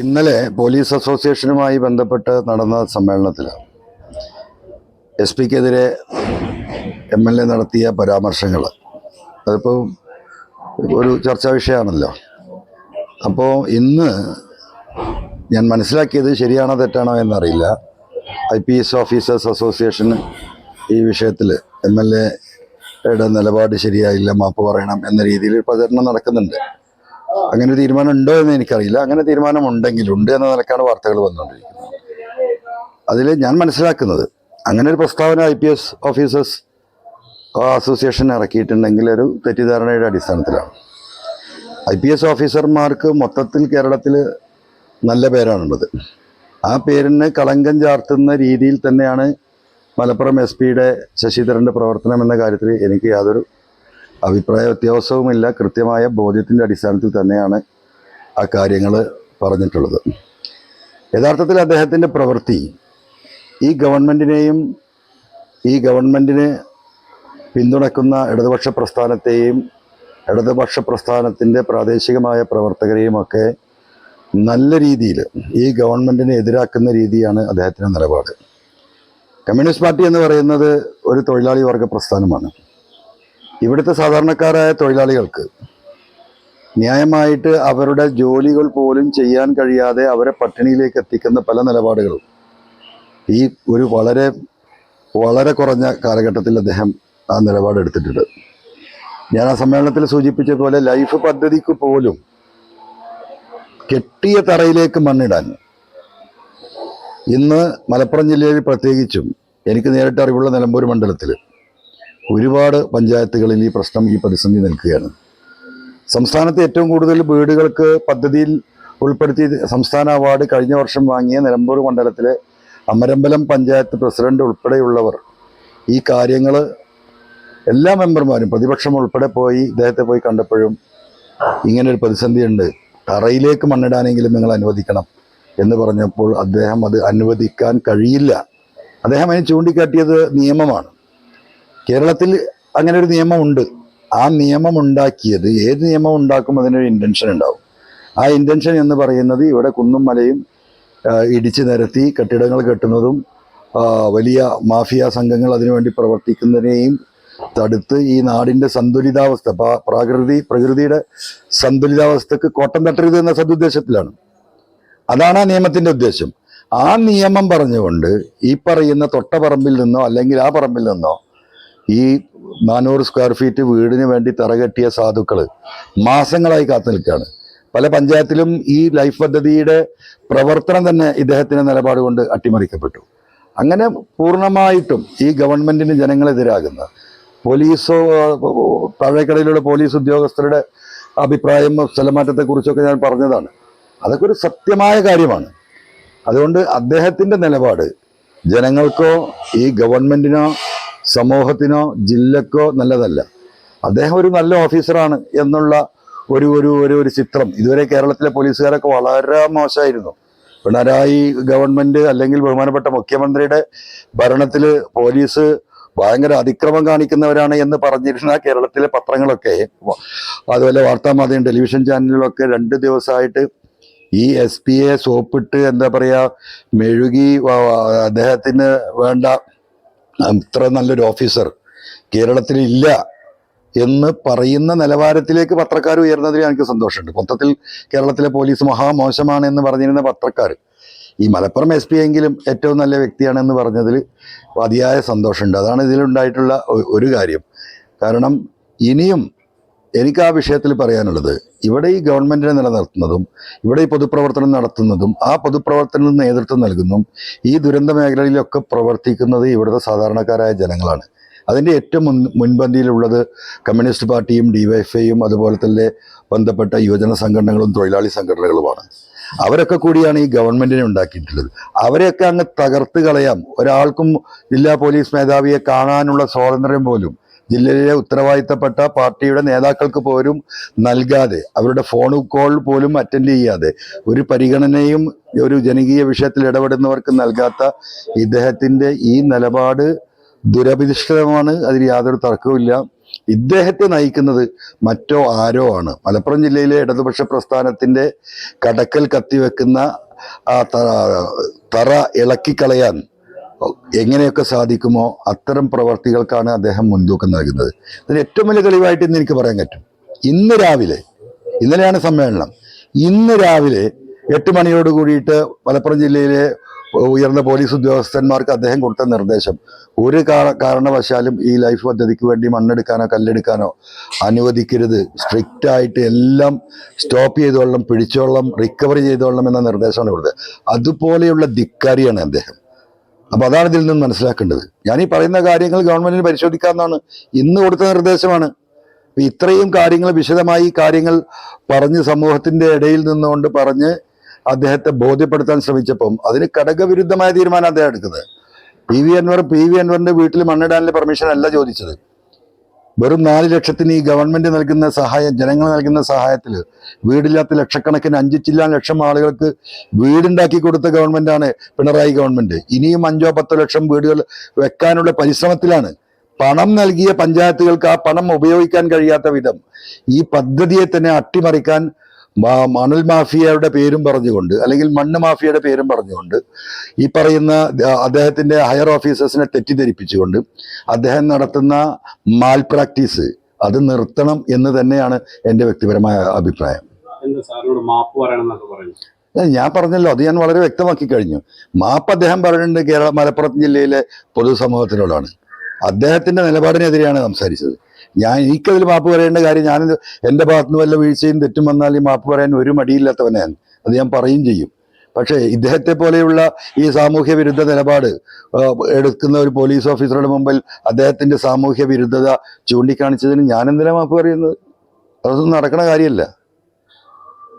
ഇന്നലെ പോലീസ് അസോസിയേഷനുമായി ബന്ധപ്പെട്ട് നടന്ന സമ്മേളനത്തിൽ എസ് പിക്കെതിരെ എം എൽ എ നടത്തിയ പരാമർശങ്ങൾ അതിപ്പോൾ ഒരു ചർച്ചാ വിഷയമാണല്ലോ. അപ്പോൾ ഇന്ന് ഞാൻ മനസ്സിലാക്കിയത് ശരിയാണോ തെറ്റാണോ എന്നറിയില്ല. I P S officers association ഈ വിഷയത്തിൽ എം എൽ എയുടെ നിലപാട് ശരിയായില്ല മാപ്പ് പറയണം എന്ന രീതിയിൽ പ്രചരണം നടക്കുന്നുണ്ട്. അങ്ങനെ തീരുമാനം ഉണ്ടോ എന്ന് എനിക്കറിയില്ല. അങ്ങനെ തീരുമാനം ഉണ്ടെങ്കിൽ ഉണ്ട് എന്ന നിലക്കാണ് വാർത്തകൾ വന്നുകൊണ്ടിരിക്കുന്നത്. അതിൽ ഞാൻ മനസ്സിലാക്കുന്നത് അങ്ങനെ ഒരു പ്രസ്താവന I P S officers association ഇറക്കിയിട്ടുണ്ടെങ്കിൽ ഒരു തെറ്റിദ്ധാരണയുടെ അടിസ്ഥാനത്തിലാണ്. ഐ പി എസ് ഓഫീസർമാർക്ക് മൊത്തത്തിൽ കേരളത്തിൽ നല്ല പേരാണുള്ളത്. ആ പേരിന് കളങ്കം ചാർത്തുന്ന രീതിയിൽ തന്നെയാണ് മലപ്പുറം എസ് പിയുടെ ശശിധരന്റെ പ്രവർത്തനം എന്ന കാര്യത്തിൽ എനിക്ക് യാതൊരു അഭിപ്രായ വ്യത്യാസവുമില്ല. കൃത്യമായ ബോധ്യത്തിന്റെ അടിസ്ഥാനത്തിൽ തന്നെയാണ് ആ കാര്യങ്ങൾ പറഞ്ഞിട്ടുള്ളത്. യഥാർത്ഥത്തിൽ അദ്ദേഹത്തിന്റെ പ്രവൃത്തി ഈ ഗവൺമെന്റിനെയും ഈ ഗവൺമെന്റിന് പിന്തുണക്കുന്ന ഇടതുപക്ഷ പ്രസ്ഥാനത്തെയും ഇടതുപക്ഷ പ്രസ്ഥാനത്തിന്റെ പ്രാദേശികമായ പ്രവർത്തകരെയും ഒക്കെ നല്ല രീതിയിൽ ഈ ഗവൺമെന്റിനെ എതിരാക്കുന്ന രീതിയാണ് അദ്ദേഹത്തിന്റെ നിലപാട്. കമ്മ്യൂണിസ്റ്റ് പാർട്ടി എന്ന് പറയുന്നത് ഒരു തൊഴിലാളി വർഗ പ്രസ്ഥാനമാണ്. ഇവിടുത്തെ സാധാരണക്കാരായ തൊഴിലാളികൾക്ക് ന്യായമായിട്ട് അവരുടെ ജോലികൾ പോലും ചെയ്യാൻ കഴിയാതെ അവരെ പട്ടിണിയിലേക്ക് എത്തിക്കുന്ന പല നിലപാടുകളും ഈ ഒരു വളരെ വളരെ കുറഞ്ഞ കാലഘട്ടത്തിൽ അദ്ദേഹം ആ നിലപാടെടുത്തിട്ടുണ്ട് ഞാൻ ആ സമ്മേളനത്തിൽ സൂചിപ്പിച്ച പോലെ ലൈഫ് പദ്ധതിക്ക് പോലും കെട്ടിയ തറയിലേക്ക് മണ്ണിടാൻ ഇന്ന് മലപ്പുറം ജില്ലയിൽ പ്രത്യേകിച്ചും എനിക്ക് നേരിട്ട് അറിവുള്ള നിലമ്പൂർ മണ്ഡലത്തിൽ ഒരുപാട് പഞ്ചായത്തുകളിൽ ഈ പ്രശ്നം ഈ പ്രതിസന്ധി നിൽക്കുകയാണ്. സംസ്ഥാനത്ത് ഏറ്റവും കൂടുതൽ വീടുകൾക്ക് പദ്ധതിയിൽ ഉൾപ്പെടുത്തി സംസ്ഥാന അവാർഡ് കഴിഞ്ഞ വർഷം വാങ്ങിയ നിലമ്പൂർ മണ്ഡലത്തിലെ അമരമ്പലം പഞ്ചായത്ത് പ്രസിഡന്റ് ഉൾപ്പെടെയുള്ളവർ ഈ കാര്യങ്ങൾ എല്ലാ മെമ്പർമാരും പ്രതിപക്ഷം ഉൾപ്പെടെ പോയി ഇദ്ദേഹത്തെ പോയി കണ്ടപ്പോഴും ഇങ്ങനെ ഒരു പ്രതിസന്ധിയുണ്ട്. തറയിലേക്ക് മണ്ണിടാനെങ്കിലും നിങ്ങൾ അനുവദിക്കണം എന്ന് പറഞ്ഞപ്പോൾ അദ്ദേഹം അത് അനുവദിക്കാൻ കഴിയില്ല. അദ്ദേഹം അതിന് ചൂണ്ടിക്കാട്ടിയത് നിയമമാണ്. കേരളത്തിൽ അങ്ങനെ ഒരു നിയമമുണ്ട് ആ നിയമം ഉണ്ടാക്കിയത് ഏത് നിയമം ഉണ്ടാക്കും അതിനൊരു ഇന്റൻഷൻ ഉണ്ടാവും. ആ ഇന്റൻഷൻ എന്ന് പറയുന്നത് ഇവിടെ കുന്നും മലയും ഇടിച്ചു നിരത്തി കെട്ടിടങ്ങൾ കെട്ടുന്നതും വലിയ മാഫിയ സംഘങ്ങൾ അതിനുവേണ്ടി പ്രവർത്തിക്കുന്നതിനെയും തടുത്ത് ഈ നാടിന്റെ സന്തുലിതാവസ്ഥ പ്രാ- പ്രാകൃതി പ്രകൃതിയുടെ സന്തുലിതാവസ്ഥക്ക് കോട്ടം തട്ടരുത് എന്ന സതുദ്ദേശത്തിലാണ് അതാണ് ആ നിയമത്തിന്റെ ഉദ്ദേശം. ആ നിയമം പറഞ്ഞുകൊണ്ട് ഈ പറയുന്ന തൊട്ടപറമ്പിൽ നിന്നോ അല്ലെങ്കിൽ ആ പറമ്പിൽ നിന്നോ ഈ നാനൂറ് സ്ക്വയർ ഫീറ്റ് വീടിന് വേണ്ടി തറകെട്ടിയ സാധുക്കൾ മാസങ്ങളായി കാത്തു നിൽക്കുകയാണ്. പല പഞ്ചായത്തിലും ഈ ലൈഫ് പദ്ധതിയുടെ പ്രവർത്തനം തന്നെ ഇദ്ദേഹത്തിന്റെ നിലപാട് കൊണ്ട് അട്ടിമറിക്കപ്പെട്ടു. അങ്ങനെ പൂർണമായിട്ടും ഈ ഗവൺമെന്റിന് ജനങ്ങളെതിരാകുന്ന പോലീസോ താഴേക്കടയിലുള്ള പോലീസ് ഉദ്യോഗസ്ഥരുടെ അഭിപ്രായം സ്ഥലമാറ്റത്തെക്കുറിച്ചൊക്കെ ഞാൻ പറഞ്ഞതാണ്. അതൊക്കെ ഒരു സത്യമായ കാര്യമാണ്. അതുകൊണ്ട് അദ്ദേഹത്തിന്റെ നിലപാട് ജനങ്ങൾക്കോ ഈ ഗവൺമെന്റിനോ സമൂഹത്തിനോ ജില്ലക്കോ നല്ലതല്ല. അദ്ദേഹം ഒരു നല്ല ഓഫീസറാണ് എന്നുള്ള ഒരു ഒരു ഒരു ഒരു ചിത്രം. ഇതുവരെ കേരളത്തിലെ പോലീസുകാരൊക്കെ വളരെ മോശമായിരുന്നു. പിണറായി ഗവൺമെന്റ് അല്ലെങ്കിൽ ബഹുമാനപ്പെട്ട മുഖ്യമന്ത്രിയുടെ ഭരണത്തിൽ പോലീസ് ഭയങ്കര അതിക്രമം കാണിക്കുന്നവരാണ് എന്ന് പറഞ്ഞിരുന്ന കേരളത്തിലെ പത്രങ്ങളൊക്കെ അതുപോലെ വാർത്താമാധ്യമം ടെലിവിഷൻ ചാനലുകളൊക്കെ രണ്ട് ദിവസമായിട്ട് ഈ എസ് പി എ സോപ്പിട്ട് എന്താ പറയുക മെഴുകി അദ്ദേഹത്തിന് വേണ്ട അത്ര നല്ലൊരു ഓഫീസർ. കേരളത്തിൽ ഇല്ല എന്ന് പറയുന്ന നിലവാരത്തിലേക്ക് പത്രക്കാർ ഉയർന്നതിൽ എനിക്ക് സന്തോഷമുണ്ട്. മൊത്തത്തിൽ കേരളത്തിലെ പോലീസ് മഹാമോശമാണ് എന്ന് പറഞ്ഞിരുന്ന പത്രക്കാർ. ഈ മലപ്പുറം എസ് പി എങ്കിലും ഏറ്റവും നല്ല വ്യക്തിയാണെന്ന് പറഞ്ഞതിൽ അതിയായ സന്തോഷമുണ്ട്. അതാണ് ഇതിലുണ്ടായിട്ടുള്ള ഒരു കാര്യം. കാരണം ഇനിയും എനിക്ക് ആ വിഷയത്തിൽ പറയാനുള്ളത് ഇവിടെ ഈ ഗവൺമെന്റിനെ നിലനിർത്തുന്നതും ഇവിടെ ഈ പൊതുപ്രവർത്തനം നടത്തുന്നതും ആ പൊതുപ്രവർത്തനത്തിന് നേതൃത്വം നൽകുന്നതും ഈ ദുരന്ത മേഖലയിലൊക്കെ പ്രവർത്തിക്കുന്നത് ഇവിടുത്തെ സാധാരണക്കാരായ ജനങ്ങളാണ്. അതിന്റെ ഏറ്റവും മുൻ മുൻപന്തിയിലുള്ളത് കമ്മ്യൂണിസ്റ്റ് പാർട്ടിയും ഡിവൈഎഫ്ഐയും അതുപോലെ തന്നെ ബന്ധപ്പെട്ട യുവജന സംഘടനകളും തൊഴിലാളി സംഘടനകളുമാണ്. അവരൊക്കെ കൂടിയാണ് ഈ ഗവൺമെന്റിനെ ഉണ്ടാക്കിയിട്ടുള്ളത്. അവരെയൊക്കെ അങ്ങ് തകർത്ത് കളയാം. ഒരാൾക്കും ജില്ലാ പോലീസ് മേധാവിയെ കാണാനുള്ള സ്വാതന്ത്ര്യം പോലും ജില്ലയിലെ ഉത്തരവാദിത്തപ്പെട്ട പാർട്ടിയുടെ നേതാക്കൾക്ക് പോലും നൽകാതെ അവരുടെ ഫോൺ കോൾ പോലും അറ്റൻഡ് ചെയ്യാതെ ഒരു പരിഗണനയും ഒരു ജനകീയ വിഷയത്തിൽ ഇടപെടുന്നവർക്ക് നൽകാത്ത ഇദ്ദേഹത്തിന്റെ ഈ നിലപാട് ദുരഭിധിഷ്ഠിതമാണ് അതിൽ യാതൊരു തർക്കവുമില്ല ഇദ്ദേഹത്തെ നയിക്കുന്നത് മറ്റോ ആരോ ആണ്. മലപ്പുറം ജില്ലയിലെ ഇടതുപക്ഷ പ്രസ്ഥാനത്തിന്റെ കടക്കൽ കത്തിവെക്കുന്ന തറ ഇളക്കിക്കളയാൻ എങ്ങനെയൊക്കെ സാധിക്കുമോ അത്തരം പ്രവർത്തികൾക്കാണ് അദ്ദേഹം മുൻതൂക്കം നൽകുന്നത്. ഇതിന് ഏറ്റവും വലിയ തെളിവായിട്ട് ഇന്ന് എനിക്ക് പറയാൻ പറ്റും. ഇന്ന് രാവിലെ ഇന്നലെയാണ് സമ്മേളനം. ഇന്ന് രാവിലെ എട്ട് മണിയോട് കൂടിയിട്ട് മലപ്പുറം ജില്ലയിലെ ഉയർന്ന പോലീസ് ഉദ്യോഗസ്ഥന്മാർക്ക് അദ്ദേഹം കൊടുത്ത നിർദ്ദേശം ഒരു കാരണവശാലും ഈ ലൈഫ് പദ്ധതിക്ക് വേണ്ടി മണ്ണെടുക്കാനോ കല്ലെടുക്കാനോ അനുവദിക്കരുത്. സ്ട്രിക്റ്റ് ആയിട്ട് എല്ലാം സ്റ്റോപ്പ് ചെയ്തോളണം പിടിച്ചോളണം റിക്കവർ ചെയ്തോളണം എന്ന നിർദ്ദേശമാണ് കൊടുത്തത്. അതുപോലെയുള്ള ധിക്കാരിയാണ് അദ്ദേഹം. അപ്പൊ അതാണ് ഇതിൽ നിന്ന് മനസ്സിലാക്കേണ്ടത്. ഞാൻ ഈ പറയുന്ന കാര്യങ്ങൾ ഗവൺമെന്റിന് പരിശോധിക്കാമെന്നാണ് ഇന്ന് കൊടുത്ത നിർദ്ദേശമാണ്. ഇത്രയും കാര്യങ്ങൾ വിശദമായി കാര്യങ്ങൾ പറഞ്ഞ് സമൂഹത്തിന്റെ ഇടയിൽ നിന്നുകൊണ്ട് പറഞ്ഞ് അദ്ദേഹത്തെ ബോധ്യപ്പെടുത്താൻ ശ്രമിച്ചപ്പം അതിന് ഘടകവിരുദ്ധമായ തീരുമാനം അദ്ദേഹം എടുക്കുന്നത്. P V Anvar P V അൻവറിന്റെ വീട്ടിൽ മണ്ണിടാനുള്ള പെർമിഷൻ അല്ല ചോദിച്ചത്. വെറും നാല് ലക്ഷത്തിന് ഈ ഗവൺമെന്റ് നൽകുന്ന സഹായം ജനങ്ങൾ നൽകുന്ന സഹായത്തിൽ വീടില്ലാത്ത ലക്ഷക്കണക്കിന് അഞ്ച് ചില്ലാൻ ലക്ഷം ആളുകൾക്ക് വീടുണ്ടാക്കി കൊടുത്ത ഗവൺമെന്റാണ് പിണറായി ഗവൺമെന്റ്. ഇനിയും അഞ്ചോ പത്തോ ലക്ഷം വീടുകൾ വെക്കാനുള്ള പരിശ്രമത്തിലാണ് പണം നൽകിയ പഞ്ചായത്തുകൾക്ക് ആ പണം ഉപയോഗിക്കാൻ കഴിയാത്ത വിധം ഈ പദ്ധതിയെ തന്നെ അട്ടിമറിക്കാൻ മണൽ മാഫിയയുടെ പേരും പറഞ്ഞുകൊണ്ട് അല്ലെങ്കിൽ മണ്ണ് മാഫിയയുടെ പേരും പറഞ്ഞുകൊണ്ട് ഈ പറയുന്ന അദ്ദേഹത്തിന്റെ അദ്ദേഹത്തിന്റെ ഹയർ ഓഫീസേഴ്സിനെ തെറ്റിദ്ധരിപ്പിച്ചുകൊണ്ട് അദ്ദേഹം നടത്തുന്ന മാൽ പ്രാക്ടീസ് അത് നിർത്തണം എന്ന് തന്നെയാണ് എന്റെ വ്യക്തിപരമായ അഭിപ്രായം. ഞാൻ പറഞ്ഞല്ലോ അത് ഞാൻ വളരെ വ്യക്തമാക്കി കഴിഞ്ഞു. മാപ്പ് അദ്ദേഹം പറയുന്നുണ്ട് കേരള മലപ്പുറം ജില്ലയിലെ പൊതുസമൂഹത്തിനോടാണ്. അദ്ദേഹത്തിന്റെ നിലപാടിനെതിരെയാണ് സംസാരിച്ചത്. ഞാൻ എനിക്കതിൽ മാപ്പ് പറയേണ്ട കാര്യം ഞാൻ എന്റെ ഭാഗത്ത് നിന്ന് വല്ല വീഴ്ചയും തെറ്റും വന്നാൽ ഈ മാപ്പ് പറയാൻ ഒരു മടിയില്ലാത്തവനാണ് അത് ഞാൻ പറയും ചെയ്യും. പക്ഷേ ഇദ്ദേഹത്തെ പോലെയുള്ള ഈ സാമൂഹ്യ വിരുദ്ധ നിലപാട് എടുക്കുന്ന ഒരു പോലീസ് ഓഫീസറുടെ മുമ്പിൽ അദ്ദേഹത്തിന്റെ സാമൂഹ്യ വിരുദ്ധത ചൂണ്ടിക്കാണിച്ചതിന് ഞാൻ എന്തിനാ മാപ്പ് പറയുന്നത്? അതൊന്നും നടക്കണ കാര്യമല്ല.